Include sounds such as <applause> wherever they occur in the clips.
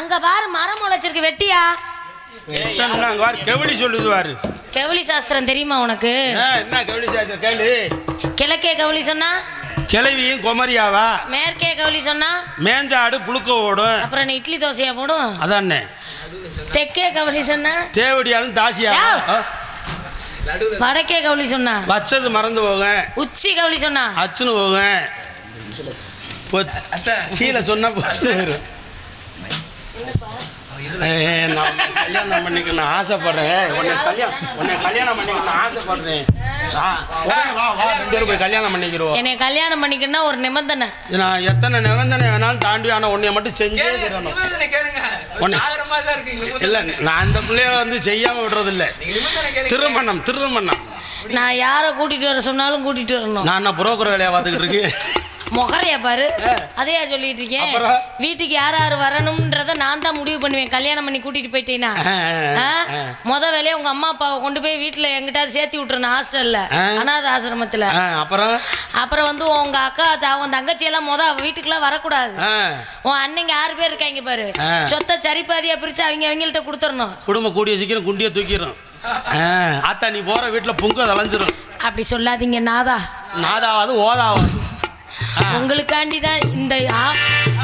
அங்க பாரு மரம் முளைச்சிருக்கு வெட்டியா? அங்க வாரு கெவலி சொல்லுதுவாரு கெவலி சாஸ்திரம் தெரியுமா உனக்கு? என்ன கெவலி சாஸ்திரம்? கேளு. கிழக்கே கவுளி சொன்னா? கிளவியும் குமரியாவா? மேற்கே கவுளி சொன்னா? மேஞ்சாடு புழுக்க ஓடும். அப்புறம் நீ இட்லி தோசையா போடும்? அதானே. தெற்கே கவுளி சொன்னா? தேவடியாலும் தாசியா. வடக்கே கவுளி சொன்னா? வச்சது மறந்து போவேன். உச்சி கவுளி சொன்னா? அச்சுன்னு போவேன். கீழே சொன்னா நான் கல்யாணம் பண்ணிக்கணும் ஆசைப்படுறேன். உன்னை கல்யாணம் உன்னை கல்யாணம் பண்ணிக்கணும் ஆசைப்படுறேன். கல்யாணம் பண்ணிக்கிறோம். என்னை கல்யாணம் பண்ணிக்கணும்னா ஒரு நிபந்தனை. நான் எத்தனை நிபந்தனை வேணாலும் தாண்டி ஆனால் உன்னைய மட்டும் செஞ்சே தரணும். இல்லை நான் அந்த பிள்ளைய வந்து செய்யாம விடுறது இல்லை திருமணம் திருமணம். நான் யாரை கூட்டிட்டு வர சொன்னாலும் கூட்டிட்டு வரணும். நான் என்ன புரோக்கர் வேலையா பார்த்துக்கிட்டு இருக்கேன்? முகரைய பாரு. அதையா சொல்லிட்டு இருக்கேன்? வீட்டுக்கு யார் யார் வரணும்ன்றத நான் தான் முடிவு பண்ணுவேன். கல்யாணம் பண்ணி கூட்டிட்டு போயிட்டேன்னா? முத வேலையை உங்க அம்மா அப்பாவை கொண்டு போய் வீட்டுல எங்கிட்டாவது சேர்த்து விட்டுறணும் ஹாஸ்டல்ல. அனாத ஆசிரமத்துல. அப்புறம்? அப்புறம் வந்து உங்க அக்கா உன் தங்கச்சி எல்லாம் முத வீட்டுக்குலாம் வரக்கூடாது. உன் அண்ணங்க ஆறு பேர் இருக்காங்க பாரு. சொத்தை சரிபாதியா பிரிச்சு அவங்க அவங்கள்ட்ட கொடுத்துடணும் குடும்பம் கூடிய சீக்கிரம் குண்டியை தூக்கிடும் ஆத்தா நீ போற வீட்டுல பொங்க தொலைஞ்சிரும் அப்படி சொல்லாதீங்க நாதா. நாதாவது ஓதாவது. உங்களுக்காண்டி தான் இந்த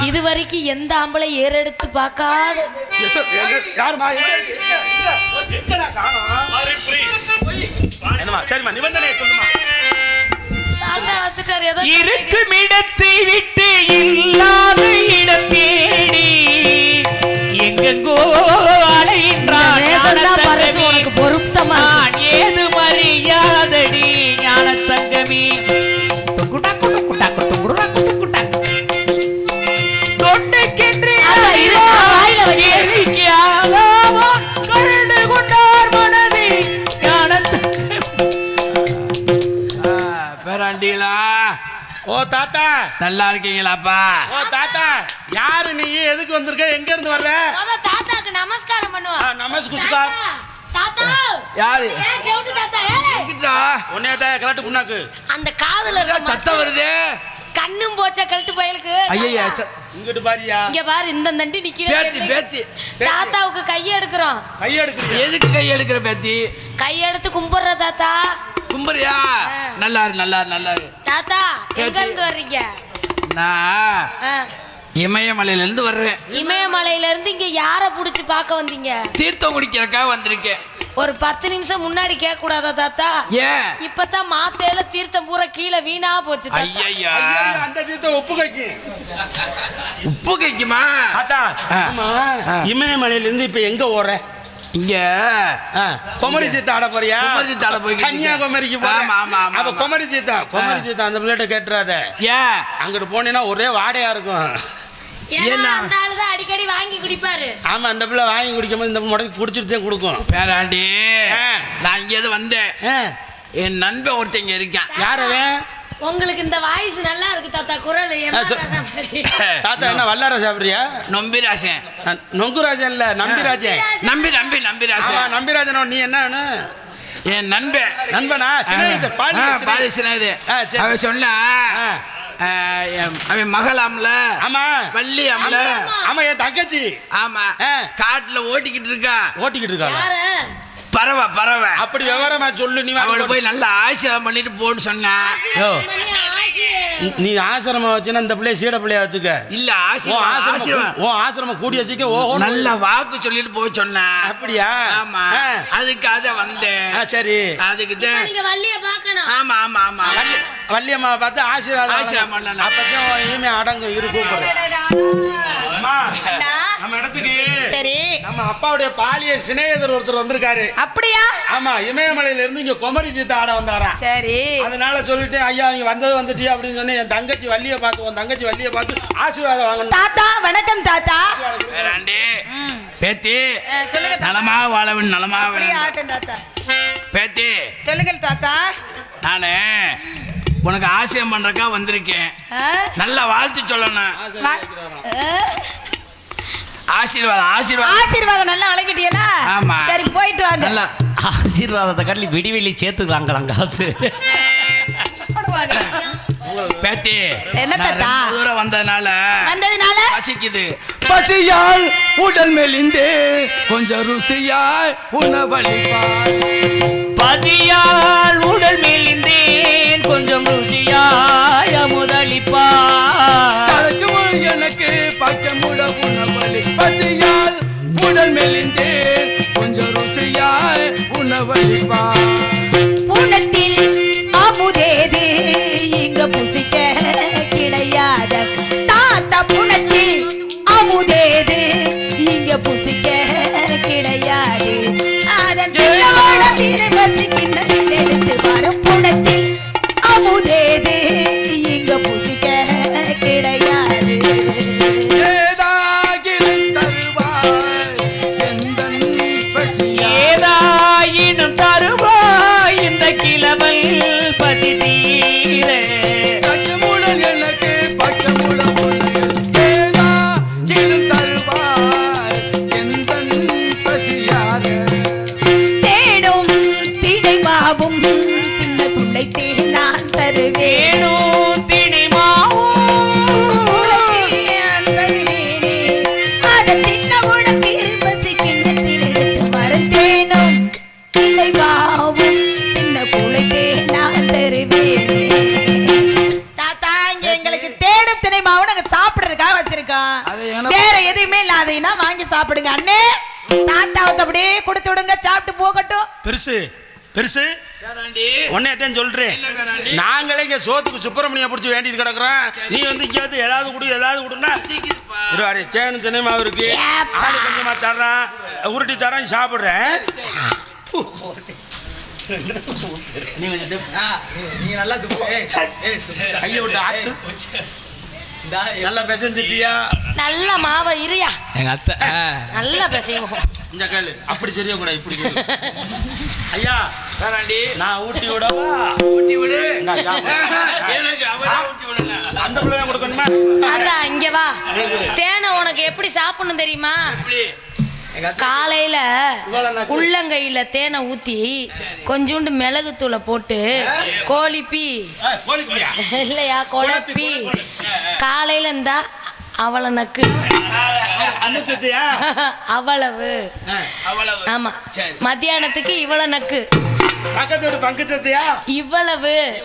இது வரைக்கும் எந்த ஆம்பளை ஏறெடுத்து பார்க்காத இருக்கும் இடத்தை விட்டு இல்லாத இடம் தேடி எங்கெங்கோ அலைகின்றான் ஞானத்தங்கமே பேராண்டிகளா? ஓ தாத்தா. நல்லா இருக்கீங்களாப்பா? ஓ தாத்தா யாரு நீ? எதுக்கு வந்திருக்க? எங்க இருந்து வர்ற? தாத்தாக்கு நமஸ்காரம் ஆ, பண்ணுவோம் நமஸ்குஸ்கார் தாத்தா! யாரு? ஏன் செவிட்டு தாத்தா? ஏலே. உன்னைய தான் கிளட்டு புண்ணாக்கு. அந்த காதுல இருக்க சத்தம் வருது? கண்ணும் போச்சா கழட்டு பயலுக்கு? ஐயா இங்கிட்டு பாரியா? இங்க பாரு இந்த தண்டி பேத்தி நிக்கிறேன் பேத்தி தாத்தாவுக்கு கையை எடுக்கிறோம். கையெடுக்கிறீங்க எதுக்கு கை எடுக்கிற பேத்தி? கையெடுத்து கும்பிடுற தாத்தா. கும்பரியா ஆ. நல்லா நல்லா நல்லா தாத்தா எங்க பேத்தி. இருந்து வர்றீங்க? நான் ஆ, இமயமலையில இருந்து வர்றேன். இமயமலையில இருந்து இங்க யார புடிச்சு பார்க்க வந்தீங்க? தீர்த்தம் குடிக்கிறக்கா வந்திருக்கேன். ஒரு பத்து நிமிஷம் முன்னாடி கேட்க கூடாதா தாத்தா? ஏன்? இப்பதான் மாத்தேல தீர்த்தம் பூரா கீழே வீணா போச்சு தாத்தா. ஐயா அந்த தீர்த்தம் உப்பு கைக்கு. உப்பு கைக்குமா? தாத்தா. இமயமலையில இருந்து இப்ப எங்க ஓடுற? இங்க. ஆ, குமரி தீர்த்தம் ஆட போறியா? குமரி ஆட போய்கிட்டு இருக்கேன். கன்னியாகுமரிக்கு போற ஆமா, ஆமா, ஆமா, அப்ப ஆமா. குமரி தீர்த்தம் குமரி தீர்த்தம் அந்த பிள்ளைகிட்ட கேட்டுறாத. ஏன்? அங்கிட்டு போனீங்கன்னா ஒரே வாடையா இருக்கும். ஏன்னா அடிக்கடி வாங்கி குடிப்பாரு. ஆமா அந்த பிள்ளை வாங்கி குடிக்கும் போது இந்த முடக்கி குடிச்சிட்டு தான் கொடுக்கும். பேராண்டி ஆ. நான் இங்கேருந்து வந்தேன். என் நண்பன் ஒருத்தங்க இருக்கான். யார் அவன்? உங்களுக்கு இந்த வாய்ஸ் நல்லா இருக்கு தாத்தா. குரல் தாத்தா என்ன வல்லார சாப்பிடுறியா? நம்பிராசன். நொங்குராஜன் இல்ல நம்பிராஜன். நம்பி நம்பி ஆமா நம்பிராசன் நம்பிராஜன் நீ என்ன வேணும் என் நண்பன். நண்பனா? பாலி. பாலி சரி. அவன் சொன்னா அவன் மகளாம்ல ஆமா. வள்ளி அம்ல. ஆமா என் தங்கச்சி. ஆமா. ஆ. காட்டுல ஓட்டிக்கிட்டு இருக்கா. ஓட்டிக்கிட்டு இருக்காங்க யாரு? பறவை பறவை. அப்படி விவரமா சொல்லு நீ வாடி போய் நல்லா ஆசீர்வாதம் பண்ணிட்டு போன்னு சொன்னா. நீ ஆசிரமம் வச்சுன்னா இந்த பிள்ளைய சீட பிள்ளைய வச்சுக்க. இல்ல ஆசிரமம் உன் ஆசிரமம் கூடி வச்சுக்க ஓஹோ நல்ல வாக்கு சொல்லிட்டு போக சொன்னா. அப்படியா? ஆமா. அதுக்காக வந்தேன். சரி. அதுக்கு தான் நீங்க வள்ளிய பார்க்கணும். ஆமா ஆமா ஆமா. வள்ளி- வள்ளியம்மா பார்த்து ஆசீர்வாதம் ஆசீர்வாதம் பண்ணணும். அப்பதான் இனிமே அடங்கும் இரு கூப்பிடுறேன் அம்மா, நம்ம இடத்துக்கு சரி. நம்ம அப்பாவுடைய பாலிய சிநேகிதர் ஒருத்தர் வந்திருக்காரு. அப்படியா? ஆமா இமயமலையில இருந்து இங்க குமரி தீர்த்த ஆட வந்தாராம். சரி. அதனால சொல்லிட்டு ஐயா நீங்க வந்தது அப்படின்னு சொன்னேன் என் தங்கச்சி வள்ளிய பார்த்து உன் தங்கச்சி வள்ளிய பார்த்து ஆசீர்வாதம் வாங்கணும். தாத்தா வணக்கம் தாத்தா. வேறாண்டி பேத்தி சொல்லுங்க. நலமா வாழவன் நலமா ஆட்டும் தாத்தா. பேத்தி சொல்லுங்க தாத்தா. நானு உனக்கு ஆசையம் பண்றக்கா வந்திருக்கேன். நல்ல வாழ்த்து சொல்லணும். ஆசீர்வாதம் ஆசீர்வாதம் ஆசீர்வாதம். நல்லா வழங்கிட்டீங்களா ஆமா. சரி போயிட்டு வாங்க. நல்லா ஆசீர்வாதத்தை கட்டி விடிவெளி சேர்த்துக்கலாங்களாம் காசு போடுவாங்க. பேத்தி என்ன நான் தாத்தா? தூரம் வந்ததுனால வந்ததுனால? பசிக்குது. பசியால் உடல் மெலிந்து கொஞ்சம் ருசியாய் உணவளிப்பார். பதியால் உடல் மெலிந்தேன் கொஞ்சம் ருசியாய முதலிப்பா சரக்கு முள் எனக்கு பக்கமுட உணவளி. பசியால் உடல் மெலிந்து கொஞ்சம் ருசியாய் உணவளிப்பார். புசிக்க கிடையாது. அதன் பிள்ளையோட சாப்பிடுங்க. அண்ணே தாத்தாவுக்கு அப்படியே கொடுத்து விடுங்க சாப்பிட்டு போகட்டும். பெருசு பெருசு? உன்னையத்தான் சொல்றேன்? நாங்களே இங்க சோத்துக்கு சுப்பிரமணியம் பிடிச்சி வேண்டிட்டு கிடக்குறோம். நீ வந்து இங்க வந்து ஏதாவது கொடு ஏதாவது கொடுனா இருவாரு தேனு தினைமாவு இருக்கு. ஆடு கொஞ்சமா தர்றான். உருட்டி தரேன் சாப்பிடுறேன். நீ நல்லா. கையை விட்டு ஆட்டு. நல்லா பெசஞ்சிட்டியா? நல்ல மாவை இருயா. எங்க அத்தை. நல்லா பேசுவோம். இந்த கேளு. அப்படி சரியா கூட இப்படி <laughs> வேறாண்டி நான் ஊட்டி விடவா? ஊட்டி விடு. அந்த பிள்ளை தான் கொடுக்கணுமா? தாத்தா இங்க வா. தேனை உனக்கு எப்படி சாப்பிடணும் தெரியுமா? காலையில. உள்ளங்கையில தேனை ஊத்தி கொஞ்சோண்டு மிளகுத்தூளை போட்டு கோழிப்பி. இல்லையா குழப்பி. காலையில இருந்தா அவளை நக்கு. அவ்வளவு <laughs> ஆமா. மத்தியானத்துக்கு இவ்வளவு நக்கு. இவ்வளவு.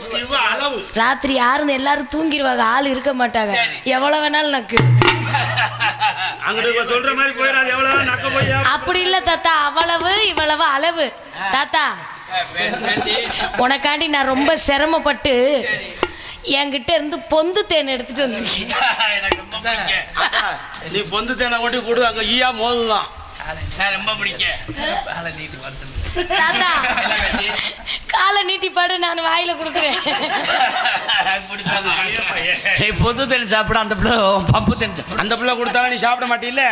ராத்திரி யாரும் எல்லாரும் தூங்கிடுவாங்க. ஆள் இருக்க மாட்டாங்க. எவ்வளவு வேணாலும் நக்கு. <laughs> அப்படி இல்ல தாத்தா. அவ்வளவு இவ்வளவு அளவு. தாத்தா. உனக்காண்டி நான் ரொம்ப சிரமப்பட்டு என்கிட்ட இருந்து பொந்து தேன் எடுத்துட்டு வந்திருக்கேன். எனக்கு ரொம்ப பிடிக்கும். நீ பொந்து தேனை கொண்டு கொடு அங்க ஈயா மோதுதான். நான் ரொம்ப பிடிக்கும். தாத்தா. காலை நீட்டி பாடு நான் வாயில கொடுக்குறேன். ஏய், பொது தென் சாப்பிட அந்த பிள்ளை பம்பு தென் சாப்பிட. அந்த பிள்ளை கொடுத்தாலும் நீ சாப்பிட மாட்டீல்ல?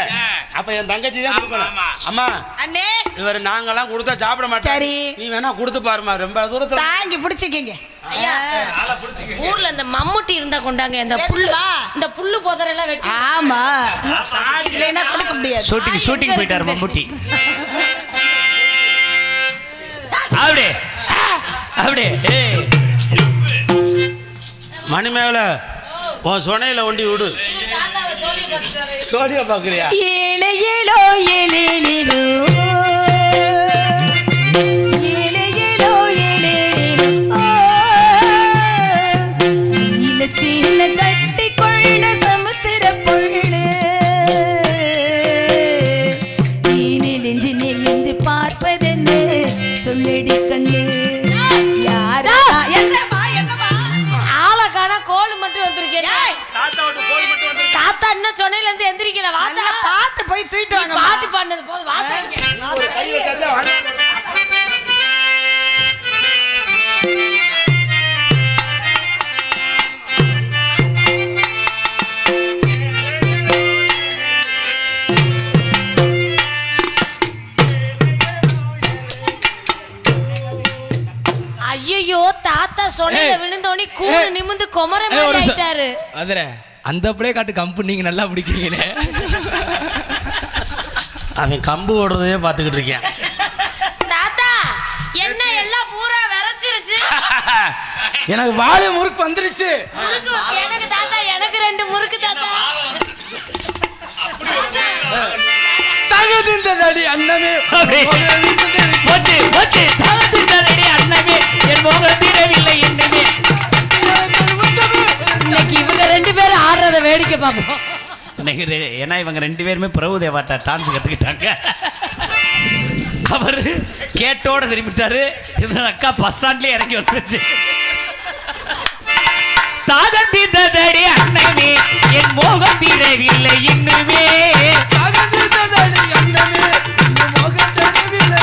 அப்ப என் தங்கச்சி தான் கொடுக்கணும். அம்மா அண்ணே. இவர் நாங்கெல்லாம் கொடுத்தா சாப்பிட மாட்டோம் சரி. நீ வேணா கொடுத்து பாருமா ரொம்ப தூரத்துல. தாங்கி பிடிச்சிக்கிங்க. ஐயா ஊர்ல இந்த மம்முட்டி இருந்தா கொண்டாங்க இந்த புல்லு. இந்த புல்லு புதரெல்லாம் வெட்டி. ஆமா. இல்லைன்னா கொடுக்க முடியாது. ஷூட்டிங் ஷூட்டிங் போயிட்டாரு மம்முட்டி. <laughs> அப்படியே. அப்படியே. ஏய். மணிமேகல உன் சொனையில ஒண்டி விடு. சோழியா பாக்குறியா? ஏழு ஏழோ கை வச்சாதான் வாங்க. சொன்னையில விழுந்தோனி கூடு நிமிந்து குமர மாதிரி. ஆயிட்டாரு. அந்த பிள்ளைய காட்டு கம்பு நீங்க நல்லா பிடிக்கிறீங்களே. அவன் கம்பு ஓடுறதையே பார்த்துக்கிட்டு இருக்கேன். தாத்தா என்ன எல்லாம் பூரா விரைச்சிருச்சு? எனக்கு வாழை முறுக்கு வந்துருச்சு. எனக்கு தாத்தா எனக்கு ரெண்டு முறுக்கு தாத்தா. தகுதிந்ததடி அண்ணமே. போச்சு போச்சு. தவிர்த்துட்டதடி அண்ணமே. என் முகம் தீரவில்லை என்னமே இன்னைக்கு இவங்க ரெண்டு பேரும் ஆடுறத வேடிக்கை பார்ப்போம். நினைக்கிறேன் ஏன்னா இவங்க ரெண்டு பேருமே பிரபு தேவாட்டா டான்ஸ் கற்றுக்கிட்டாங்க அவர் கேட்டோட திரும்பிட்டாரு. இந்த அக்கா பஸ் ஸ்டாண்ட்லயே இறங்கி வந்துருச்சு. தாகத்தி தீர்ந்ததடி அண்ணமே என் மோகம் தீரவில்லை இன்னுமே. தாகத்தி தகுதிந்ததடி அண்ணமே என் மோகம் தீரவில்லை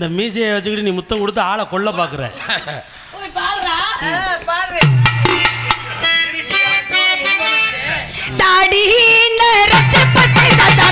இந்த மீசையை வச்சுக்கிட்டு நீ முத்தம் கொடுத்து ஆளை கொல்ல பார்க்குற. தாடி நரச்ச பச்சை தாத்தா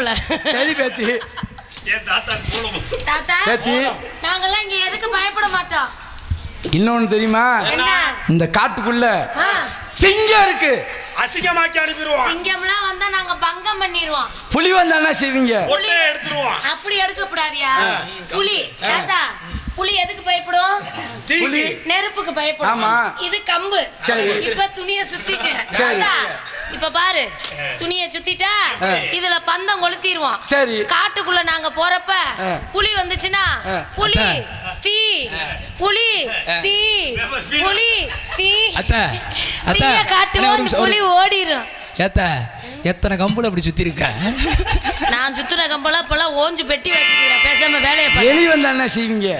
விரும்பல சரி பேத்தி. தாத்தா பேத்தி. நாங்கெல்லாம் இங்க எதுக்கு பயப்பட மாட்டோம்? இன்னொன்னு தெரியுமா? என்ன? இந்த காட்டுக்குள்ள சிங்கம் இருக்கு. அசிங்கமாக்கி அனுப்பிடுவான் சிங்கம்லாம் வந்தா நாங்க பங்கம் பண்ணிடுவோம் புலி வந்தானா செய்வீங்க? பொட்டை எடுத்துருவான் அப்படி எடுக்கக்கூடாதியா? புலி தாத்தா. புலி எதுக்கு பயப்படும்? தீக்கு நெருப்புக்கு பயப்படும். ஆமா. இது கம்பு. சரி. இப்ப துணிய சுத்திட்டேன். சரி. இப்ப பாரு. துணிய சுத்திட்டா. இதுல பந்தம் கொளுத்திடுவோம் சரி. காட்டுக்குள்ள நாங்க போறப்ப. புலி வந்துச்சுன்னா. புலி தீ புலி தீ புலி தீ. தீய காட்டுவோம். புலி ஓடிரும். ஏத்த. எத்தனை கம்புல அப்படி சுத்தி இருக்க நான் சுத்துன கம்பெல்லாம் இப்பெல்லாம் ஓஞ்சு பெட்டி வச்சுக்கிறேன் பேசாம வேலையை பாரு. எலி வந்தானா செய்வீங்க?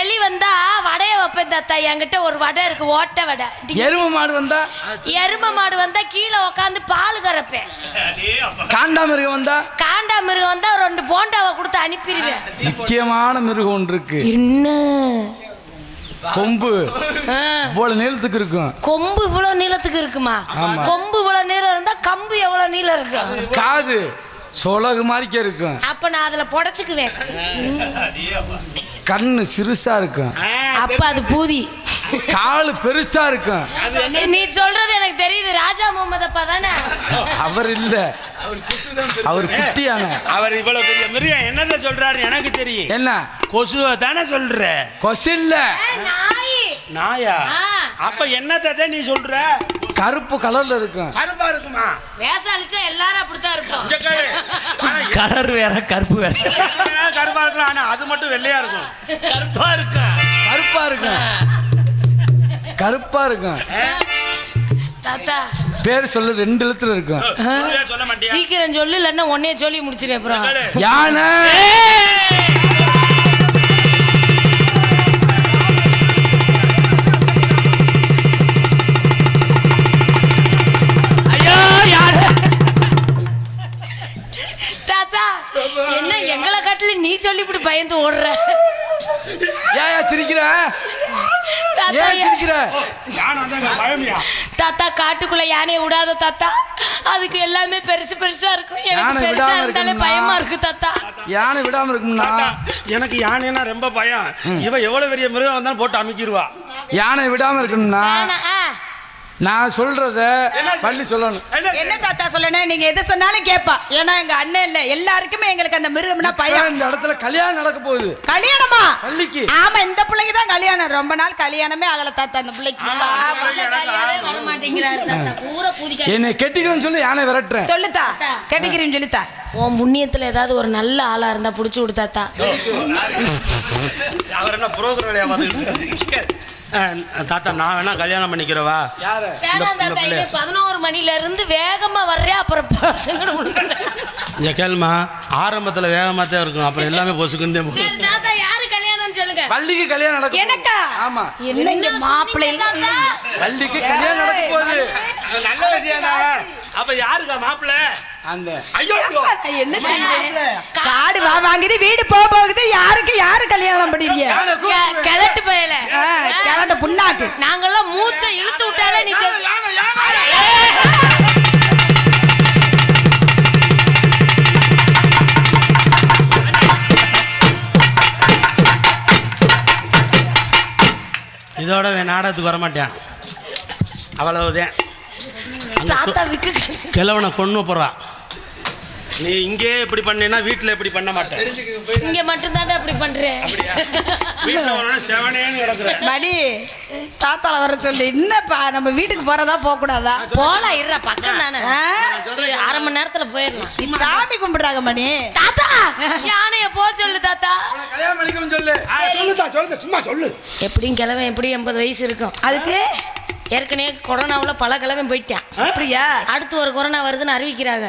எலி வந்தா வடைய வைப்பேன் தாத்தா என்கிட்ட ஒரு வடை இருக்கு ஓட்ட வடை. எருமை மாடு வந்தா? எரும மாடு வந்தா கீழே உட்காந்து பால் கறப்பேன். காண்டாமிருகம் வந்தா? காண்டா மிருகம் வந்தா ரெண்டு போண்டாவை கொடுத்து அனுப்பிடுவேன். முக்கியமான மிருகம் ஒன்று இருக்கு. என்ன? கொம்பு. இவ்வளவு நீளத்துக்கு இருக்கும். கொம்பு இவ்வளவு நீளத்துக்கு இருக்குமா. கொம்பு இவ்வளவு நீளம் இருந்தா கம்பு எவ்வளவு நீளம் இருக்கும் காது. சொலகு மாதிரிக்கே இருக்கும். அப்ப நான் அதுல புடைச்சுக்குவேன். கண்ணு சிறுசா இருக்கும். அப்ப அது பூதி. காலு பெருசா இருக்கும் நீ சொல்றது எனக்கு தெரியுது. ராஜா முகமது அப்பா தானே? அவர் இல்ல. அவர் குட்டியான. அவர் இவ்வளவு பெரிய மிருகம். என்னத சொல்றாரு எனக்கு தெரியும். என்ன? கொசுவை தானே சொல்ற? கொசில்ல ஏய், நாய். அப்ப என்னத்தை நீ சொல்ற? கருப்பு கலர்ல இருக்கும். கருப்பா இருக்குமா? வேஷம் அழிச்சா எல்லாரும் அப்படித்தான். ஆனா <laughs> கலர் வேற கருப்பு வேற. கருப்பா இருக்கலாம். ஆனா அது மட்டும் வெள்ளையா இருக்கும். கருப்பா இருக்கா? கருப்பா இருக்கும் கருப்பா இருக்கும். தாத்தா. பேர் சொல்லு ரெண்டு எழுத்துல இருக்கும். சீக்கிரம் சொல்லு இல்லைன்னா உன்னைய சொல்லி முடிச்சிரு அப்புறம். யானை! ஐயோ யாரு? தாத்தா என்ன எங்களை காட்டுல நீ சொல்லி இப்படி பயந்து ஓடுற? ஏயா சிரிக்கிற? தாத்தா ஏன் சிரிக்கிற? யானை வந்தாங்க, பயமியா? தாத்தா காட்டுக்குள்ள யானையை விடாத தாத்தா. அதுக்கு எல்லாமே பெருசு பெருசா இருக்கும். யானை எனக்கு பெருசா விடாம இருந்தாலே இருக்கணும்னா? பயமா இருக்கு தாத்தா. யானை விடாம இருக்கும்னா தாத்தா, எனக்கு யானைன்னா ரொம்ப பயம். இவ எவ்வளவு பெரிய மிருகம் வந்தாலும் போட்டு அமைக்கிருவா. யானை விடாம இருக்கணும்னா? ஆ. நான் சொல்றத பள்ளி சொல்லணும். என்ன தாத்தா சொல்லணும் நீங்க எது சொன்னாலும் கேட்பா ஏன்னா எங்க அண்ணன் இல்ல. எல்லாருக்குமே எங்களுக்கு அந்த மிருகம்னா பயம். இந்த இடத்துல கல்யாணம் நடக்க போகுது. கல்யாணமா? பள்ளிக்கு. ஆமா இந்த பிள்ளைக்கு தான் கல்யாணம். ரொம்ப நாள் கல்யாணமே ஆகல தாத்தா அந்த பிள்ளைக்கு. உள்ள கல்யாணமே வர மாட்டேங்கிறாரு தாத்தா பூரா பூதிக்கா என்னை கெட்டிக்கணும்னு சொல்லி யானை விரட்டுறேன். சொல்லுத்தா. கேட்டுக்கிறேன் சொல்லுத்தா. உன் புண்ணியத்துல ஏதாவது ஒரு நல்ல ஆளா இருந்தா புடிச்சு விடு தாத்தா. அவர் என்ன தாத்தா நான் வேணா கல்யாணம் பண்ணிக்கிறவா? பதினோரு மணில இருந்து வேகமா வர்றேன் அப்புறம் இங்க கேளுமா ஆரம்பத்துல வேகமா தான் இருக்கும் அப்புறம் எல்லாமே பொசுக்குன்னு தாத்தா யாரு சொல்லுங்க. பள்ளிக்கு கல்யாணம் நடக்க போகுது. எனக்கா? ஆமா. என்ன மாப்பிள்ளை கல்யாணம் நடக்க போகுது. அது நல்ல விஷயம் தானே. அப்ப யாருக்கா மாப்பிள்ள? அந்த ஐயோ என்ன செய்வேன் காடு வா வாங்குது வீடு போக போகுது யாருக்கு யாரு கல்யாணம் பண்ணிருக்கீங்க? யானை கெ- கூப்பிடு. கிழட்டு பயல. புண்ணாக்கு. நாங்கெல்லாம் மூச்சை இழுத்து விட்டாலே நீ இதோட நாடகத்துக்கு வர மாட்டேன் அவ்வளவுதான் கிழவனை கொண்டு போறான் நீ இங்கே இப்படி பண்ணேன்னா வீட்டில் இப்படி பண்ண மாட்டேன். இங்க மட்டும் தாண்டா இப்படி பண்றேன் மணி தாத்தால வர சொல்லி. என்னப்பா நம்ம வீட்டுக்கு போறதா போக கூடாதா போலாம் இருடா பக்கம் தானே. அரை மணி நேரத்துல போயிடலாம். நீ சாமி கும்பிடுறாங்க மணி. தாத்தா யானைய போ சொல்லு தாத்தா. அவனை கல்யாணம் பண்ணிக்கணும்னு சொல்லு. சொல்லுதா சொல்லுதா சும்மா சொல்லு. எப்படியும் கிழவன் எப்படி எண்பது வயசு இருக்கும். அதுக்கு ஏற்கனவே கொரோனாவுல பல கிழவன் போயிட்டான். அப்படியா? அடுத்து ஒரு கொரோனா வருதுன்னு அறிவிக்கிறாங்க.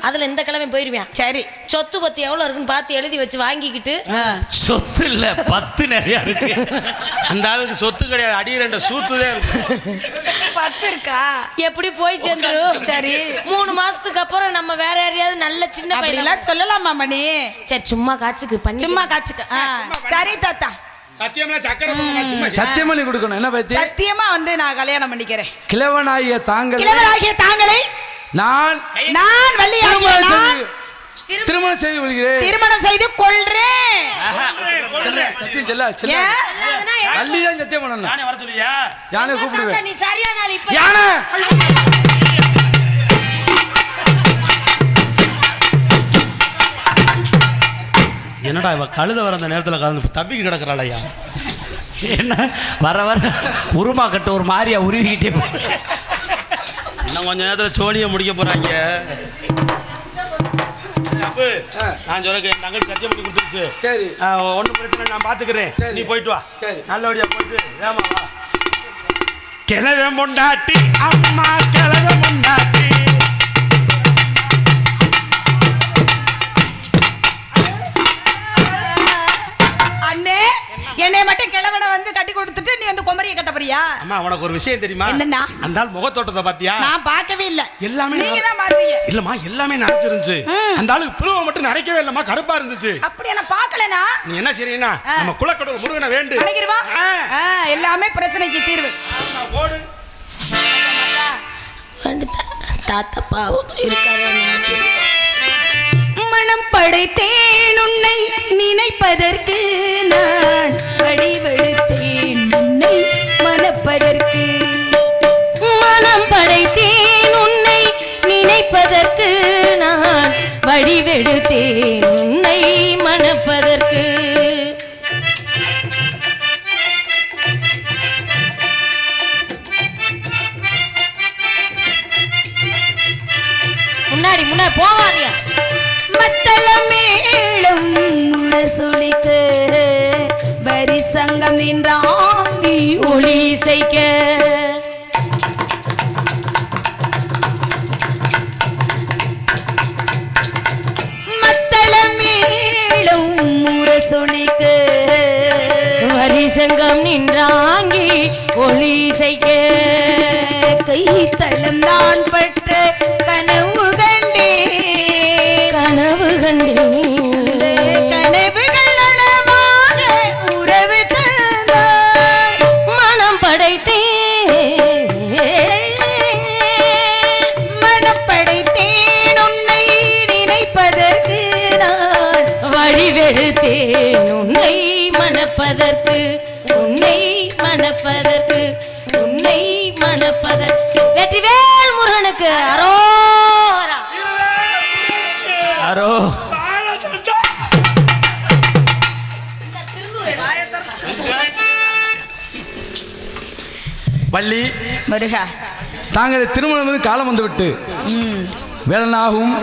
அதுல இந்த கிழவன் போயிருவான். சரி. சொத்து பத்தி எவ்வளவு இருக்குன்னு பார்த்து எழுதி வச்சு வாங்கிக்கிட்டு சொத்து இல்ல பத்து நிறைய இருக்கு. அந்த ஆளுக்கு சொத்து கிடையாது. அடி ரெண்டு சூத்துதே இருக்கு. பத்து இருக்கா? எப்படி போய் சேர்ந்துரும் சரி. மூணு மாசத்துக்கு அப்புறம் நம்ம வேற யாரையாவது நல்ல சின்ன பையன்? சொல்லலாமா மணி? சரி சும்மா காய்ச்சுக்கு பண்ணி சும்மா காச்சுக்க. சரி தாத்தா. சத்தியம்லாம் சக்கரை சத்தியம் கொடுக்கணும். என்ன பத்தி? சத்தியமா வந்து நான் கல்யாணம் பண்ணிக்கிறேன். கிழவனாகிய தாங்கள் கிழவராகிய தாங்களை நான் நான் வள்ளியாகிய திருமணம் நான் செய்து திருமணம் செய்து கொள்கிறேன். திருமணம் செய்து கொள்றேன். சத்தியம் செல்ல செல்ல. தான் சத்தியம்? பண்ணணும் நானே வர சொல்லியா? யானை தாத்தா, கூப்பிடுவேன். நீ இப்ப யானை! என்னடா இவ கழுத வர அந்த நேரத்தில் கலந்து தப்பிக்கு கிடக்குறாள் ஐயா என்ன? வர வர. உருமா கட்டு ஒரு மாதிரியா உருவிக்கிட்டே. இன்னும் கொஞ்ச நேரத்தில் சோழியை முடிக்க போறாங்க. அப்பு நான் சொல்ல என் தங்கச்சி சத்தியம் பண்ணி கொடுத்துருச்சு. சரி. ஒன்றும் பிரச்சனை இல்லை, நான் பார்த்துக்கிறேன் சரி. நீ போயிட்டு வா. சரி. நல்லபடியா போயிட்டு ஏமா வா. கிழவ முண்டாட்டி அம்மா கிழவ முண்டாட்டி. என்னை மட்டும் கிழவனை வந்து கட்டி கொடுத்துட்டு நீ வந்து குமரியை கட்ட போறியா? அம்மா உனக்கு ஒரு விஷயம் தெரியுமா? என்னண்ணா? அந்த ஆள் முகத்தோட்டத்தை பாத்தியா? நான் பார்க்கவே இல்ல. எல்லாமே நீங்க தான் பாத்தீங்க இல்லம்மா எல்லாமே நரைச்சிருந்துச்சு அந்த ஆளுக்கு பிரிவை மட்டும் நரைக்கவே இல்லம்மா கருப்பா இருந்துச்சு. அப்படியா நான் பார்க்கலனா நீ என்ன செய்றீங்கன்னா ஆ. நம்ம குலக்கடவுள் முருகனை வேண்டு. ஆ. எல்லாமே பிரச்சனைக்கு தீர்வு. தா- தாத்தா பாவம் இருக்காரு மனம் படைத்தேன் உன்னை நினைப்பதற்கு நான் வடிவெடுத்தேன். உன்னை மனப்பதற்கு மனம் படைத்தேன். உன்னை நினைப்பதற்கு நான் வடிவெடுத்தேன். உன்னை மணப்பதற்கு முன்னாடி முன்னாடி போவாதீங்க. மத்தள மேளம் முரசொலிக்க வரி சங்கம் ஒளி இசைக்க. மத்தளமேளும் முரசொலிக்கு வரிசங்கம் நின்றாங்கி ஒளி இசைக்க. கை தளம்தான் பற்ற கனவுகள் கனவு கண்டேன். கனவுகள் அளவாக உறவு தந்தாய். மனம் படைத்தேன். மனம் படைத்தேன் உன்னை நினைப்பதற்கு நான். வடிவெடுத்தேன் உன்னை மணப்பதற்கு. உன்னை மணப்பதற்கு. உன்னை மணப்பதற்கு. வெற்றிவேல் முருகனுக்கு அரோரா. யாரோ? பள்ளி முருகா. தாங்கள் திருமணம் வந்து காலம் வந்துவிட்டு. வேடனாகவும்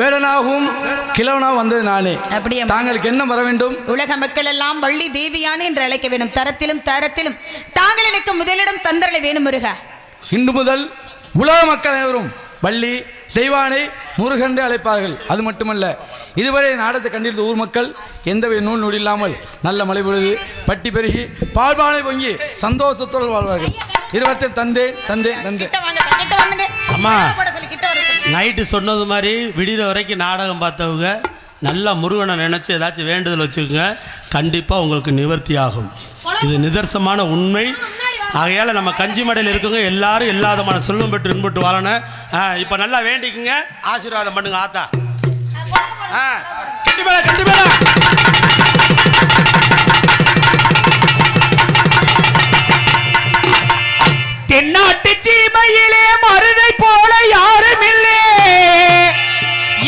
வேடனாகவும் கிழவனாகவும் வந்தது நானே. அப்படியா? தாங்களுக்கு என்ன வர வேண்டும்? உலக மக்கள் எல்லாம் வள்ளி தேவியானே என்று அழைக்க வேண்டும். தரத்திலும் தரத்திலும். தாங்கள் எனக்கு முதலிடம் தந்தரலை வேணும் முருகா. இன்று முதல் உலக மக்கள் அனைவரும் வள்ளி தெய்வானை முருகன்று அழைப்பார்கள். அது மட்டுமல்ல இதுவரை நாடத்தை கண்டிருந்த ஊர் மக்கள் எந்தவித நூல் நொடி இல்லாமல் நல்ல மழை பொழுது பட்டி பெருகி பால்பானை பொங்கி சந்தோஷத்தோடு வாழ்வார்கள். இருவத்தையும் தந்தேன் தந்தேன் தந்தேன் கிட்ட வாங்க கிட்ட வந்துங்க அம்மா. போட சொல்லி கிட்ட வர சொல்லி. நைட்டு சொன்னது மாதிரி விடிகிற வரைக்கும் நாடகம் பார்த்தவங்க நல்லா முருகனை நினச்சி ஏதாச்சும் வேண்டுதல் வச்சுக்கோங்க. கண்டிப்பாக உங்களுக்கு நிவர்த்தி ஆகும் இது நிதர்சனமான உண்மை. ஆகையால் நம்ம கஞ்சி மடையில் இருக்கவங்க எல்லாரும் எல்லா விதமான செல்வம் பெற்று இன்பட்டு வாழணும். இப்போ நல்லா வேண்டிக்குங்க. ஆசீர்வாதம் பண்ணுங்க ஆத்தா. ஆ கட்டி மேல தென்னாட்டு சீமையிலே மருதை போல யாரும் இல்லே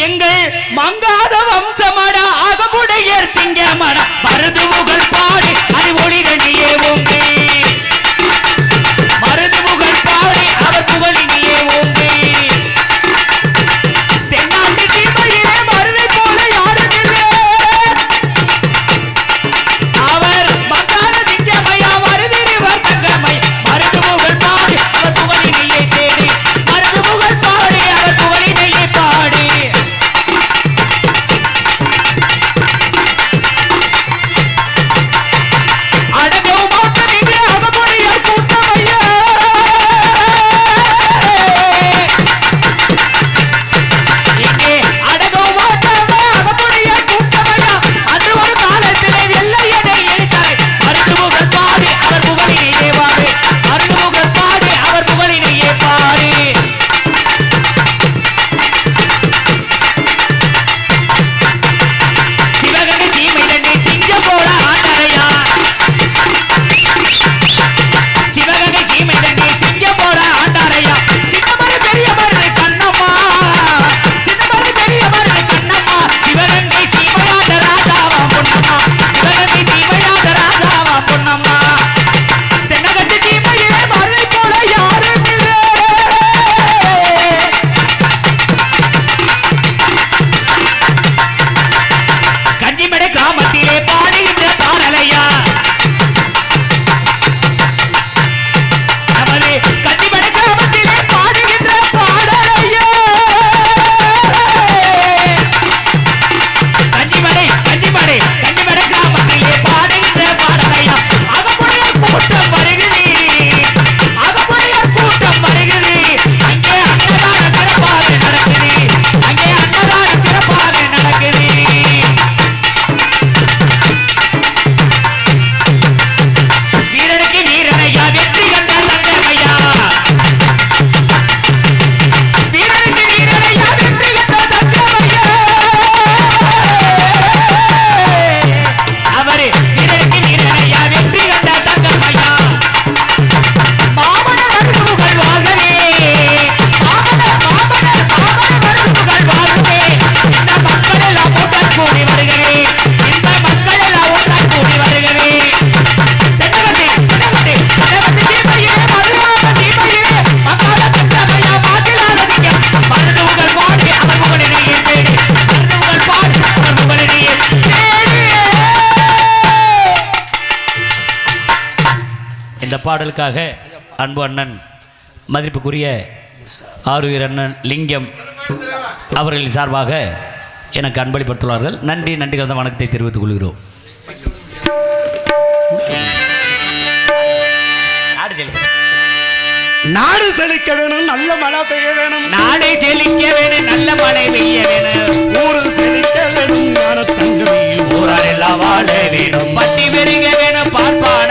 எங்கள் மங்காத வம்சமடா அகமுடையர் சிங்கமடா. மருது முகழ் பாடு அது ஒளிரணியே ஓங்கி இந்த பாடலுக்காக அன்பு அண்ணன் மதிப்புக்குரிய ஆறுயிர் அண்ணன் லிங்கம் அவர்களின் சார்பாக எனக்கு அன்பளிப்படுத்துள்ளார்கள் நன்றி நன்றி கலந்த வணக்கத்தை தெரிவித்துக் கொள்கிறோம். நாடு செழிக்க வேணும் நல்ல மழை பெய்ய வேணும். நாடை செழிக்க வேணும் நல்ல மழை பெய்ய வேணும். ஊரு செழிக்க வேணும் ஊரார் எல்லாம் வாழ வேணும் பட்டி பெருக வேணும் பால்பாட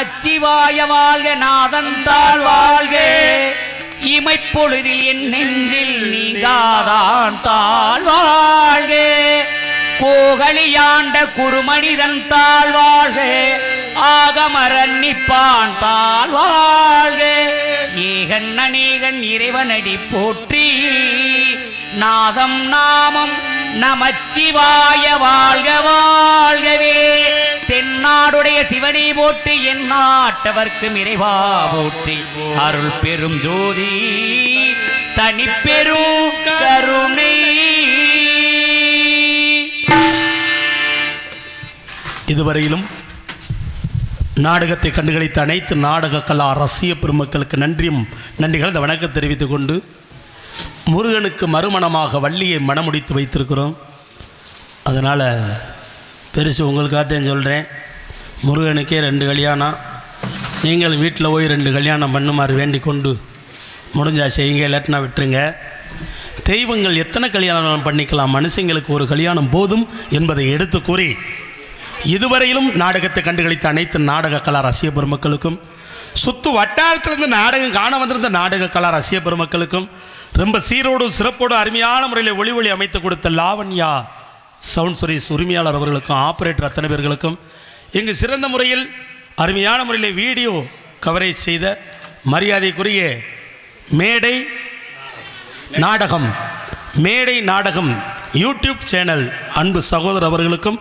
நமச்சிவாய வாழ்க நாதன் தாழ் வாழ்க. இமைப்பொழுதில் என் நெஞ்சில் நீங்காதான் தாழ் வாழ்க. கோகலியாண்ட குருமனிதன் தாழ் வாழ்க. ஆகமரன்னிப்பான் தாழ் வாழ்க. ஏகன் அநேகன் இறைவனடி போற்றி. நாதம் நாமம் நமச்சிவாய வாழ்க வாழ்கவே. தென்னாடுடைய சிவனை போற்றி என் நாட்டவர்க்கும் இறைவா போற்றி. அருள் பெரும் ஜோதி தனிப்பெரும் கருணை. இதுவரையிலும் நாடகத்தை கண்டுகளித்த அனைத்து நாடக கலா ரசிய பெருமக்களுக்கு நன்றியும் நன்றிகள் வணக்கம் தெரிவித்துக் கொண்டு முருகனுக்கு மறுமணமாக வள்ளியை மணமுடித்து வைத்திருக்கிறோம். அதனால் பெருசு உங்களுக்காகத்தான் சொல்கிறேன் முருகனுக்கே ரெண்டு கல்யாணம். நீங்கள் வீட்டில் போய் ரெண்டு கல்யாணம் பண்ணுமாறு வேண்டிக் கொண்டு முடிஞ்சா செய்யுங்க இல்லாட்டினா விட்டுருங்க. தெய்வங்கள் எத்தனை கல்யாணம் பண்ணிக்கலாம்? மனுஷங்களுக்கு ஒரு கல்யாணம் போதும் என்பதை எடுத்து கூறி இதுவரையிலும் நாடகத்தை கண்டுகளித்த அனைத்து நாடக கலா ரசிக பெருமக்களுக்கும் சுத்து வட்டாரத்திலிருந்து நாடகம் காண வந்திருந்த நாடக கலா ரசிக பெருமக்களுக்கும் ரொம்ப சீரோடு சிறப்போடு அருமையான முறையில் ஒளி ஒளி அமைத்து கொடுத்த லாவண்யா சவுண்ட் சுரேஷ் உரிமையாளர் அவர்களுக்கும் ஆப்ரேட்டர் அத்தனை பேர்களுக்கும் இங்கு சிறந்த முறையில் அருமையான முறையில் வீடியோ கவரேஜ் செய்த மரியாதைக்குரிய மேடை நாடகம் மேடை நாடகம் யூடியூப் சேனல் அன்பு சகோதரர் அவர்களுக்கும்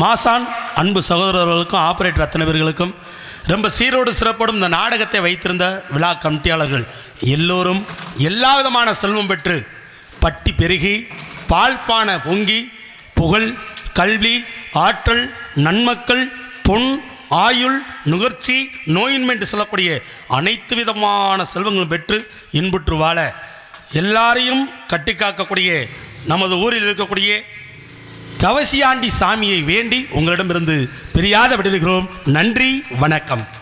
மாசான் அன்பு சகோதரர் அவர்களுக்கும் அத்தனை பேர்களுக்கும் ரொம்ப சீரோடு சிறப்போடும் இந்த நாடகத்தை வைத்திருந்த விழா கமிட்டியாளர்கள் எல்லோரும் எல்லா விதமான செல்வம் பெற்று பட்டி பெருகி பால்பான பொங்கி புகழ் கல்வி ஆற்றல் நன்மக்கள் பொன் ஆயுள் நுகர்ச்சி நோயின்மை என்று சொல்லக்கூடிய அனைத்து விதமான செல்வங்களும் பெற்று இன்புற்று வாழ எல்லாரையும் கட்டி காக்கக்கூடிய நமது ஊரில் இருக்கக்கூடிய தவசியாண்டி சாமியை வேண்டி உங்களிடமிருந்து பிரியாத விடுகிறோம் நன்றி வணக்கம்.